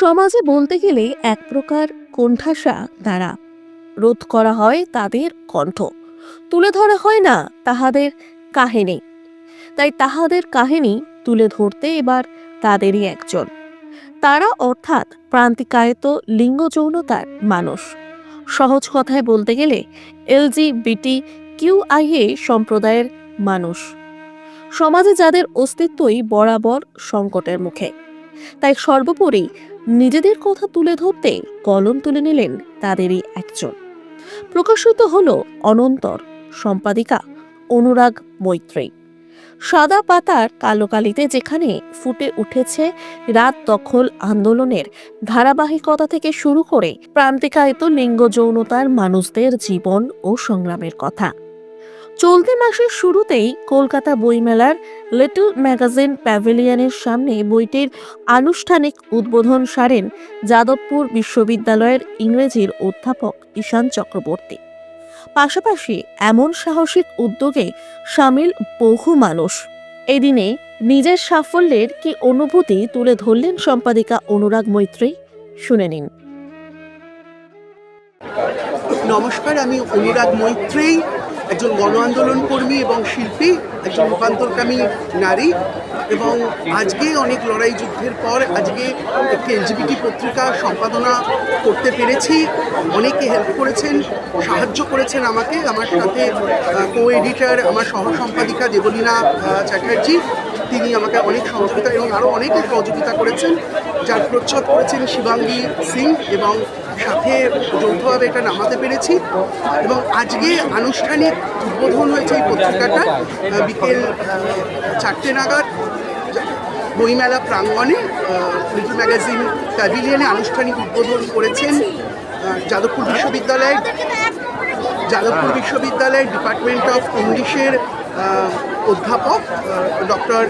সমাজে বলতে গেলে এক প্রকার কোণঠাসা দ্বারা রোধ করা হয় তাদের কণ্ঠ। তুলে ধরা হয় না তাহাদের কাহিনী। তাই তাহাদের কাহিনী তুলে ধরতে এবার তাদেরই একজন। তারা অর্থাৎ প্রান্তিকায়ত লিঙ্গ যৌনতার মানুষ। সহজ কথায় বলতে গেলে এলজিবিটি কিউআইএ সম্প্রদায়ের মানুষ। সমাজে যাদের অস্তিত্বই বরাবর সংকটের মুখে। তাই সর্বোপরি নিজেদের কথা তুলে ধরতে কলম তুলে নিলেন তাদেরই একজন। প্রকাশিত হল অনন্তর, সম্পাদিকা অনুরাগ মৈত্রী সাদা পাতার কালো কালিতে যেখানে ফুটে উঠেছে রাত দখল আন্দোলনের ধারাবাহিকতা থেকে শুরু করে প্রান্তিকায়িত লিঙ্গ যৌনতার মানুষদের জীবন ও সংগ্রামের কথা। চলতি মাসের শুরুতেই কলকাতা বইমেলার লিটল ম্যাগাজিন প্যাভিলিয়নের সামনে বইটির আনুষ্ঠানিক উদ্বোধন সারেন যাদবপুর বিশ্ববিদ্যালয়ের ইংরেজির অধ্যাপক ঈশান চক্রবর্তী। পাশাপাশি এমন সাহসিক উদ্যোগে সামিল বহু মানুষ। এদিনে নিজের সাফল্যের কি অনুভূতি তুলে ধরলেন সম্পাদিকা অনুরাগ মৈত্রী? শুনে নিন। নমস্কার, আমি অনুরাগ মৈত্রী। একজন গণ আন্দোলন কর্মী এবং শিল্পী একজন রূপান্তরকামী নারী। এবং আজকে অনেক লড়াই যুদ্ধের পর আজকে একটি এলজিবিটি পত্রিকা সম্পাদনা করতে পেরেছি। অনেকে হেল্প করেছেন, সাহায্য করেছেন আমাকে, আমার সাথে কো এডিটর আমার সহ সম্পাদিকা দেবলীনা চ্যাটার্জি, তিনি আমাকে অনেক সহযোগিতা এবং আরও অনেকে সহযোগিতা করেছেন। যার প্রচ্ছদ করেছেন শিবাঙ্গী সিং এবং সাথে যৌথভাবে এটা নামাতে পেরেছি। এবং আজকে আনুষ্ঠানিক উদ্বোধন হয়েছে এই পত্রিকাটা বিকেল চারটে নাগাদ। বইমেলা প্রাঙ্গণে লিটল ম্যাগাজিন প্যাভিলিয়নে আনুষ্ঠানিক উদ্বোধন করেছেন যাদবপুর বিশ্ববিদ্যালয়ের যাদবপুর বিশ্ববিদ্যালয়ের ডিপার্টমেন্ট অফ ইংলিশের অধ্যাপক ডক্টর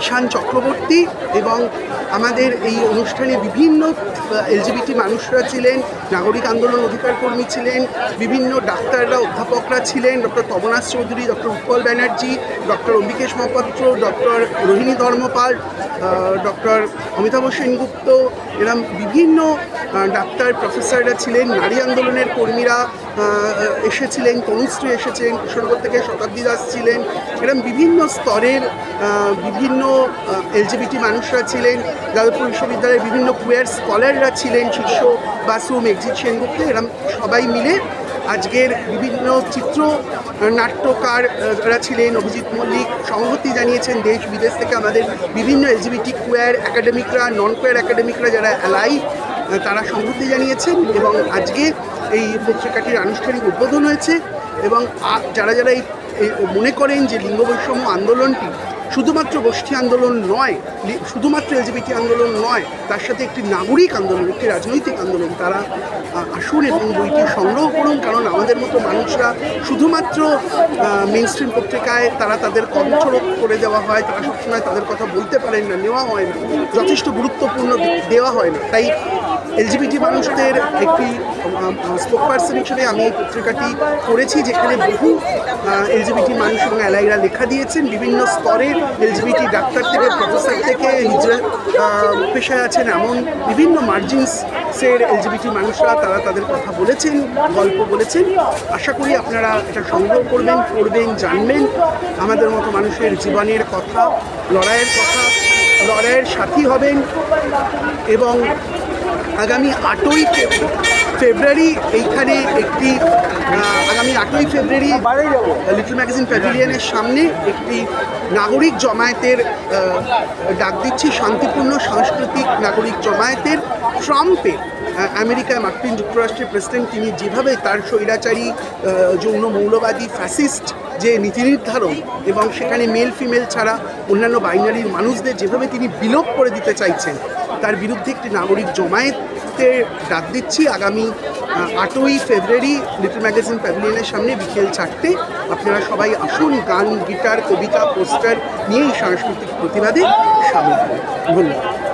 ঈশান চক্রবর্তী এবং আমাদের এই অনুষ্ঠানে বিভিন্ন এলজিবিটি মানুষরা ছিলেন, নাগরিক আন্দোলন অধিকার কর্মী ছিলেন, বিভিন্ন ডাক্তাররা, অধ্যাপকরা ছিলেন, doctor Tabanash Chowdhury, doctor Utpal Banerjee, doctor Ambikesh Mahapatra, doctor Rohini Dharmapal doctor Amitabha Sengupta, এরম বিভিন্ন ডাক্তার প্রফেসররা ছিলেন, নারী আন্দোলনের কর্মীরা এসেছিলেন, তনুশ্রী এসেছেন কিশোরগঞ্জ থেকে শতাব্দী দাস ছিলেন এরকম বিভিন্ন স্তরের বিভিন্ন এলজিবিটি মানুষরা ছিলেন যাদবপুর বিশ্ববিদ্যালয়ের বিভিন্ন কুয়ার স্কলাররা ছিলেন শীর্ষ বাসু মেঘজিৎ সেনগুপ্ত, এরম সবাই মিলে আজকের বিভিন্ন চিত্র নাট্যকাররা ছিলেন, অভিজিৎ মল্লিক সংহতি জানিয়েছেন, দেশ বিদেশ থেকে আমাদের বিভিন্ন এলজিবিটি কুয়ার একাডেমিকরা নন কুয়ার একাডেমিকরা যারা অ্যালাই তারা সংহতি জানিয়েছেন এবং আজকে এই পত্রিকাটির আনুষ্ঠানিক উদ্বোধন হয়েছে এবং যারা যারা এই মনে করেন যে লিঙ্গ বৈষম্য আন্দোলনটি শুধুমাত্র গোষ্ঠী আন্দোলন নয় শুধুমাত্র এলজিবিটি আন্দোলন নয়, তার সাথে একটি নাগরিক আন্দোলন, একটি রাজনৈতিক আন্দোলন তারা আসুন এবং বইটি সংগ্রহ করুন, কারণ আমাদের মতো মানুষরা শুধুমাত্র মেন স্ট্রিম পত্রিকায় তারা তাদের কণ্ঠরোধ করে দেওয়া হয়, তারা সবসময় তাদের কথা বলতে পারেন না, নেওয়া হয় না, যথেষ্ট গুরুত্বপূর্ণ দেওয়া হয় না। তাই এলজিবিটি মানুষদের একটি স্পোক পার্সন হিসেবে আমি এই পত্রিকাটি করেছি যেখানে বহু এলজিবিটি মানুষ এবং অ্যালাইরা লেখা দিয়েছেন। বিভিন্ন স্তরের এলজিবিটি ডাক্তার থেকে প্রফেসর থেকে হিজরা পেশায় আছেন এমন বিভিন্ন মার্জিনসের এলজিবিটি মানুষরা, তারা তাদের কথা বলেছেন, গল্প বলেছেন। আশা করি আপনারা এটা সংগ্রহ করবেন, পড়বেন, জানবেন। আমাদের মতো মানুষের জীবনের কথা, লড়াইয়ের কথা, লড়াইয়ের সাথী হবেন এবং আগামী আটই ফেব্রুয়ারি এইখানে একটি আগামী আটই ফেব্রুয়ারি লিটল ম্যাগাজিন প্যাভিলিয়নের সামনে একটি নাগরিক জমায়েতের ডাক দিচ্ছি শান্তিপূর্ণ সাংস্কৃতিক নাগরিক জমায়েতের ট্রাম্পে আহ, আমেরিকায় মার্কিন যুক্তরাষ্ট্রের প্রেসিডেন্ট তিনি যেভাবে তার স্বৈরাচারী যৌন মৌলবাদী ফ্যাসিস্ট যে নীতি নির্ধারণ এবং সেখানে মেল ফিমেল ছাড়া অন্যান্য বাইনারির মানুষদের যেভাবে তিনি বিলোপ করে দিতে চাইছেন তার বিরুদ্ধে একটি নাগরিক জমায়েতে ডাক দিচ্ছি। আগামী আটই ফেব্রুয়ারি লিটল ম্যাগাজিন প্যাভিলিয়নের সামনে বিকেল চারটে আপনারা সবাই আসুন গান গিটার কবিতা পোস্টার নিয়েই সাংস্কৃতিক প্রতিবাদে সামিল হন। ধন্যবাদ।